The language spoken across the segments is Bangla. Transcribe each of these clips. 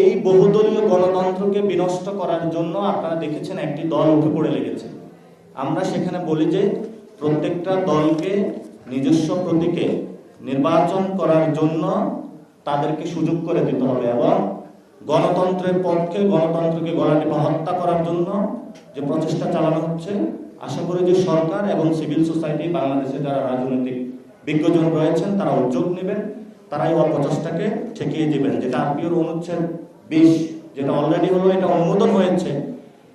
এই বহুদলীয় গণতন্ত্রকে বিনষ্ট করার জন্য আপনারা দেখেছেন একটি দল উঠে পড়ে লেগেছে। আমরা সেখানে বলি যে, প্রত্যেকটা দলকে নিজস্ব প্রতীকে নির্বাচন করার জন্য তাদেরকে সুযোগ করে দিতে হবে এবং গণতন্ত্রের পক্ষে গণতন্ত্রকে গলা টিপে হত্যা করার জন্য যে প্রচেষ্টা চালানো হচ্ছে, আশা করি যে সরকার এবং সিভিল সোসাইটি, বাংলাদেশে যারা রাজনৈতিক বিজ্ঞজন রয়েছেন, তারা উদ্যোগ নেবেন তারা এই অপচেষ্টাকে ঠেকিয়ে দেবেন। যেটা আরপিওর অনুচ্ছেদ বিশ, যেটা অলরেডি হলো, এটা অনুমোদন হয়েছে।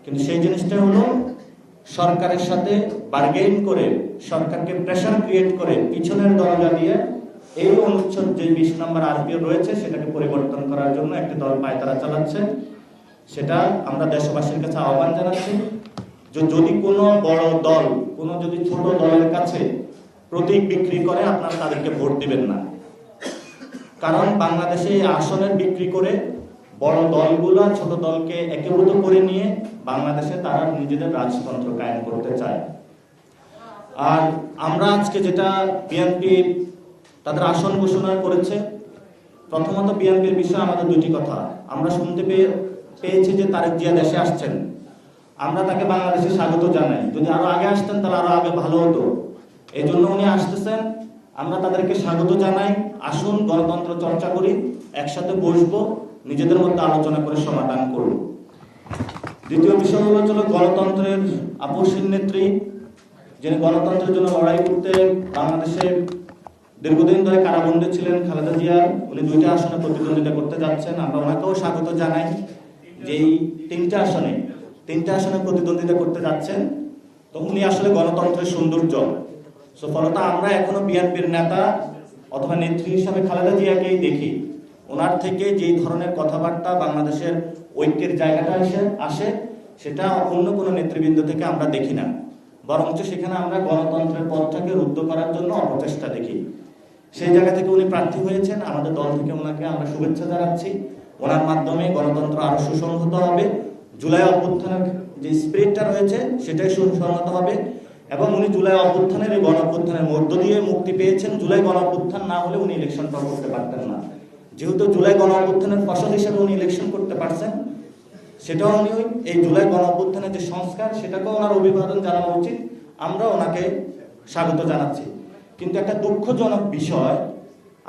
কিন্তু সেই জিনিসটা হলো, সরকারের সাথে বার্গেইন করে, সরকারকে প্রেশার ক্রিয়েট করে, পিছনের দরজা দিয়ে এই অনুচ্ছেদ যে বিশ নম্বর আরপিও রয়েছে, সেটাকে পরিবর্তন করার জন্য একটি দল পায়তারা চালাচ্ছে। সেটা আমরা দেশবাসীর কাছে আহ্বান জানাচ্ছি যে যদি কোনো বড় দল, কোনো যদি ছোট দলের কাছে প্রতীক বিক্রি করে, আপনারা তাদেরকে ভোট দিবেন না। কারণ বাংলাদেশে আসনের বিক্রি করে বড় দলগুলো ছোট দলকে একীভূত করে নিয়ে বাংলাদেশে তারা নিজেদের রাজতন্ত্র কায়েম করতে চায়। আর আমরা আজকে যেটা বিএনপি তাদের আসন ঘোষণা করেছে, প্রথমত বিএনপির বিষয়ে আমাদের দুটি কথা। আমরা শুনতে পেয়ে, পেয়েছি যে তারেক জিয়া দেশে আসছেন। আমরা তাকে বাংলাদেশে স্বাগত জানাই। যদি আরও আগে আসতেন, তাহলে আরও আগে ভালো হতো। এই জন্য উনি আসতেছেন। আমরা তাদেরকে স্বাগত জানাই। আসুন, গণতন্ত্র চর্চা করি, একসাথে বসবো। নিজেদের মধ্যে আলোচনা করে সমাধান করব দ্বিতীয় বিষয় হলো হলো গণতন্ত্রের আপসীন নেত্রী, যিনি গণতন্ত্রের জন্য লড়াই করতে বাংলাদেশে দীর্ঘদিন ধরে কারাবন্দী ছিলেন খালেদা জিয়া, উনি দুইটা আসনে প্রতিদ্বন্দ্বিতা করতে যাচ্ছেন। আমরা ওনাকেও স্বাগত জানাই যে এই তিনটা আসনে তিনটা আসনে প্রতিদ্বন্দ্বিতা করতে যাচ্ছেন। তো উনি আসলে গণতন্ত্রের সৌন্দর্য। সো ফলত আমরা এখনও বিএনপির নেতা অথবা নেত্রী হিসাবে খালেদা জিয়াকেই দেখি। ওনার থেকে যেই ধরনের কথাবার্তা বাংলাদেশের ঐক্যের জায়গাটা এসে আসে, সেটা অন্য কোনো নেতৃবৃন্দ থেকে আমরা দেখি না। বরঞ্চ সেখানে আমরা গণতন্ত্রের পথটাকে রুদ্ধ করার জন্য অপচেষ্টা দেখি। সেই জায়গা থেকে উনি প্রার্থী হয়েছেন। আমাদের দল থেকে ওনাকে আমরা শুভেচ্ছা জানাচ্ছি। ওনার মাধ্যমে গণতন্ত্র আরও সুসংহত হবে। জুলাই অভ্যুত্থানের যে স্পিরিটটা রয়েছে, সেটাই সুসংহত হবে। এবং উনি জুলাই অভ্যুত্থানের গণ অভ্যুত্থানের মধ্য দিয়ে মুক্তি পেয়েছেন। জুলাই গণ অভ্যুত্থান না হলে উনি ইলেকশনটা করতে পারতেন না। যেহেতু জুলাই গণ অভ্যুত্থানের ফসল হিসেবে উনি ইলেকশন করতে পারছেন, সেটাও উনি এই জুলাই গণ অভ্যুত্থানের যে সংস্কার, সেটাকেও ওনার অভিবাদন জানানো উচিত। আমরা ওনাকে স্বাগত জানাচ্ছি। কিন্তু একটা দুঃখজনক বিষয়,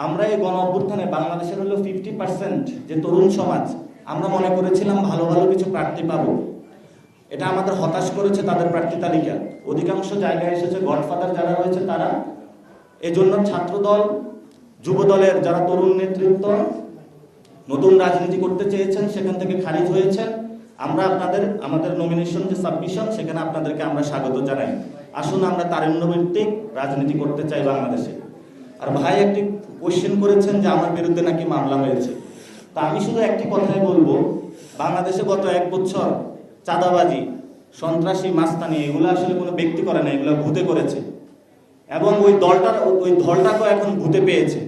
আমরা এই গণ অভ্যুত্থানে বাংলাদেশের হলো ফিফটি পার্সেন্ট যে তরুণ সমাজ, আমরা মনে করেছিলাম ভালো ভালো কিছু প্রার্থী পাবো। এটা আমাদের হতাশ করেছে তাদের প্রার্থী তালিকা। অধিকাংশ জায়গায় এসেছে গডফাদার যারা রয়েছে তারা। এজন্য ছাত্রদল যুব দলের যারা তরুণ নেতৃত্ব নতুন রাজনীতি করতে চেয়েছেন, সেখান থেকে খারিজ হয়েছেন। আমরা আপনাদের, আমাদের নমিনেশন যে সাবমিশন সেখানে আপনাদেরকে আমরা স্বাগত জানাই। আসুন আমরা তারুণ্যভিত্তিক রাজনীতি করতে চাই বাংলাদেশে। আর ভাই একটি কোশ্চেন করেছেন যে আমার বিরুদ্ধে নাকি মামলা হয়েছে। তা আমি শুধু একটি কথাই বলব, বাংলাদেশে গত এক বছর চাঁদাবাজি, সন্ত্রাসী, মাস্তানি, এগুলো আসলে কোনো ব্যক্তি করে না, এগুলো ভূতে করেছে। এবং ওই দলটার ওই দলটাকেও এখন ভূতে পেয়েছে।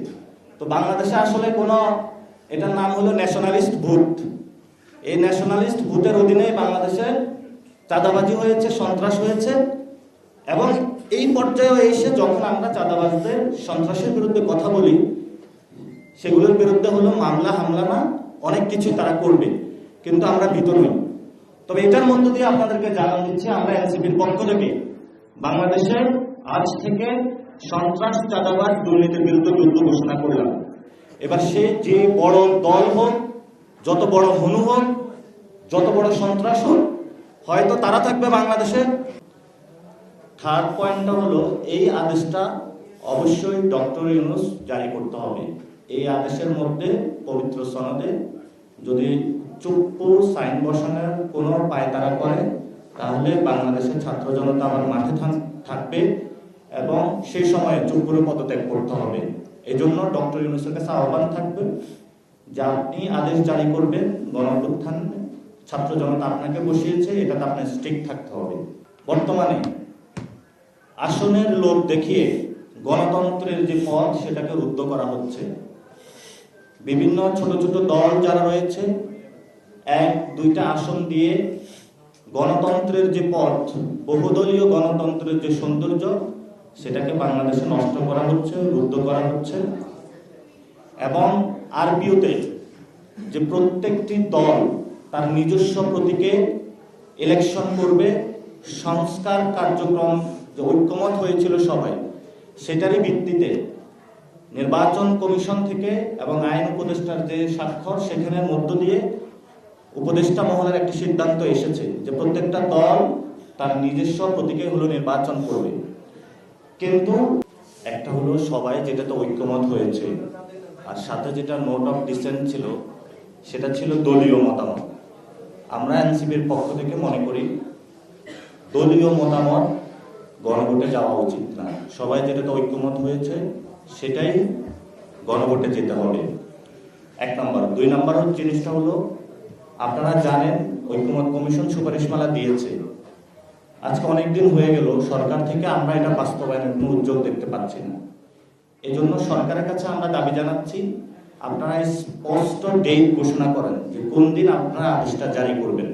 তো বাংলাদেশে আসলে কোনো, এটার নাম হলো ন্যাশনালিস্ট ভূত। এই ন্যাশনালিস্ট ভূতের অধীনে বাংলাদেশে চাঁদাবাজি হয়েছে, সন্ত্রাস হয়েছে, এবং এই পর্যায়ে এসে যখন আমরা চাঁদাবাজদের, সন্ত্রাসের বিরুদ্ধে কথা বলি, সেগুলোর বিরুদ্ধে হলো মামলা, হামলা না, অনেক কিছু তারা করবে, কিন্তু আমরা ভীত নই। তবে এটার মধ্য দিয়ে আপনাদেরকে জানান দিচ্ছি, আমরা এনসিপির পক্ষ থেকে বাংলাদেশে আজ থেকে সন্ত্রাস, চাঁদাবাজ, দুর্নীতির বিরুদ্ধে যুদ্ধ ঘোষণা করলাম। এবার সে যে বড় দল হোক, যত বড় হনু হোক, যত বড় সন্ত্রাস হোক, হয়তো তারা থাকবে বাংলাদেশে। থার্ড পয়েন্টটা হলো, এই আদেশটা অবশ্যই ডক্টর ইউনুস জারি করতে হবে। এই আদেশের মধ্যে পবিত্র সনদে যদি চুপ্পু সাইন বসানোর কোনো পায়তারা করে তাহলে বাংলাদেশের ছাত্র জনতা আবার মাঠে থাক- থাকবে এবং সেই সময় সময়ে চুপ্পুরে পদত্যাগ করতে হবে। এই জন্য ডক্টর ইউনুসের কাছে আহ্বান থাকবে যে আপনি আদেশ জারি করবেন, গণঅভ্যুত্থান ছাত্র জনতা আপনাকে বসিয়েছে, এটাতে আপনার স্ট্রিক থাকতে হবে। বর্তমানে আসনের লোক দেখিয়ে গণতন্ত্রের যে পথ, সেটাকে রুদ্ধ করা হচ্ছে। বিভিন্ন ছোট ছোট দল যারা রয়েছে, এক, দুইটা আসন দিয়ে গণতন্ত্রের যে পথ, বহুদলীয় গণতন্ত্রের যে সৌন্দর্য, সেটাকে বাংলাদেশে নষ্ট করা হচ্ছে, রুদ্ধ করা হচ্ছে। এবং আরপিওতে যে প্রত্যেকটি দল তার নিজস্ব প্রতীকে ইলেকশন করবে, সংস্কার কার্যক্রম যে ঐক্যমত হয়েছিল সবাই, সেটারই ভিত্তিতে নির্বাচন কমিশন থেকে এবং আইন উপদেষ্টার যে স্বাক্ষর, সেখানের মধ্য দিয়ে উপদেষ্টা মহলের একটি সিদ্ধান্ত এসেছে যে প্রত্যেকটা দল তার নিজস্ব প্রতীকে হলো নির্বাচন করবে। কিন্তু একটা হলো সবাই যেটাতে ঐক্যমত হয়েছে, আর সাথে যেটা নোট অফ ডিসেন্ট ছিল, সেটা ছিল দলীয় মতামত। আমরা এনসিপির পক্ষ থেকে মনে করি, দলীয় মতামত গণভোটে যাওয়া উচিত না। সবাই যেটাতে ঐক্যমত হয়েছে, সেটাই গণভোটে যেতে হবে। এক নম্বর। দুই নম্বর জিনিসটা হলো আপনারা জানেন ঐক্যমত কমিশন সুপারিশমালা দিয়েছে। আজকে অনেকদিন হয়ে গেল, সরকার থেকে আমরা এটা বাস্তবায়নের কোনো উদ্যোগ দেখতে পাচ্ছি না। এজন্য সরকারের কাছে আমরা দাবি জানাচ্ছি, আপনারা স্পষ্ট ডেট ঘোষণা করেন যে কোন দিন আপনারা আদেশটা জারি করবেন।